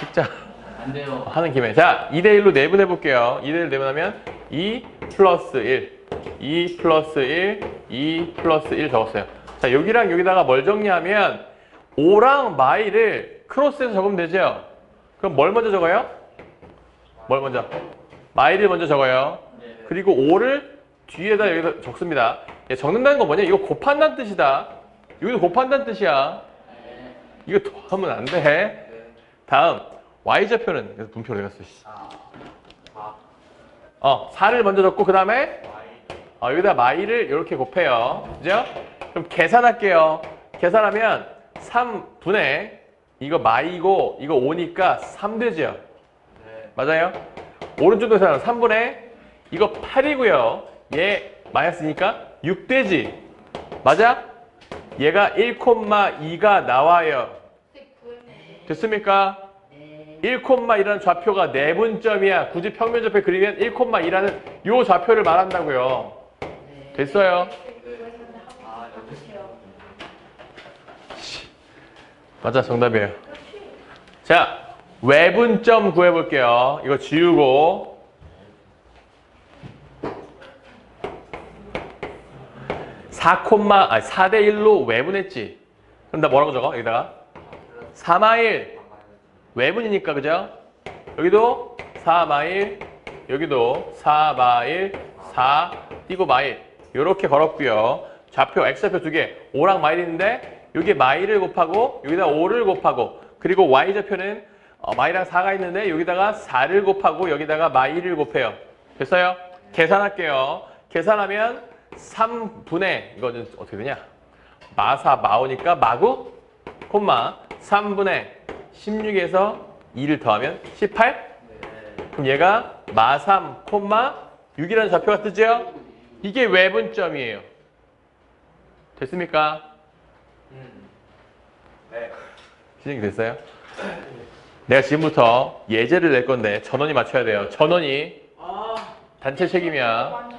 찍자. 안 돼요. 하는 김에. 자, 2대1로 내분해 볼게요. 2대1 내분하면 2 플러스 1, 2 플러스 1, 2 플러스 1 적었어요. 자, 여기랑 여기다가 뭘 정리하면 5랑 마이를 크로스해서 적으면 되죠? 그럼 뭘 먼저 적어요? 뭘 먼저? 마이를 먼저 적어요. 네. 그리고 5를 뒤에다 여기다 적습니다. 얘 적는다는 건 뭐냐? 이거 곱한다는 뜻이다. 여기도 곱한다는 뜻이야. 네. 이거 더하면 안 돼. 다음 y좌표는 그래서 분표를 갔어. 씨. 어 4를 먼저 적고 그 다음에 어, 여기다 마이를 이렇게 곱해요. 그죠? 그럼 계산할게요. 계산하면 3분의 이거 마이고 이거 5니까 3 되죠? 맞아요? 오른쪽 계산은 3분의 이거 8이고요. 얘 마이너스니까 6 되지? 맞아? 얘가 1,2가 나와요. 됐습니까? 1,2라는 좌표가 내분점이야. 굳이 평면좌표 그리면 1,2라는 요 좌표를 말한다고요. 됐어요? 맞아, 정답이에요. 자, 외분점 구해볼게요. 이거 지우고. 사 콤마, 아니, 4대 1로 외분했지. 그럼 나 뭐라고 적어? 여기다가? 4마일. 외분이니까, 그죠? 여기도 4마일, 여기도 4마일, 4, 띄고 마일. 요렇게 걸었고요. 좌표, x좌표 두 개, 5랑 마일인데, 여기에 마일을 곱하고, 여기다 5를 곱하고, 그리고 y좌표는 어, 마이랑 4가 있는데, 여기다가 4를 곱하고, 여기다가 마일을 곱해요. 됐어요? 계산할게요. 계산하면 3분의, 이거는 어떻게 되냐? 마사 마오니까 마구, 콤마, 3분의 16에서 2를 더하면 18? 그럼 얘가 마3, 콤마 6이라는 좌표가 뜨죠? 이게 외분점이에요. 됐습니까? 네. 진행이 됐어요? 내가 지금부터 예제를 낼 건데 전원이 맞춰야 돼요. 전원이 아, 단체 책임이야.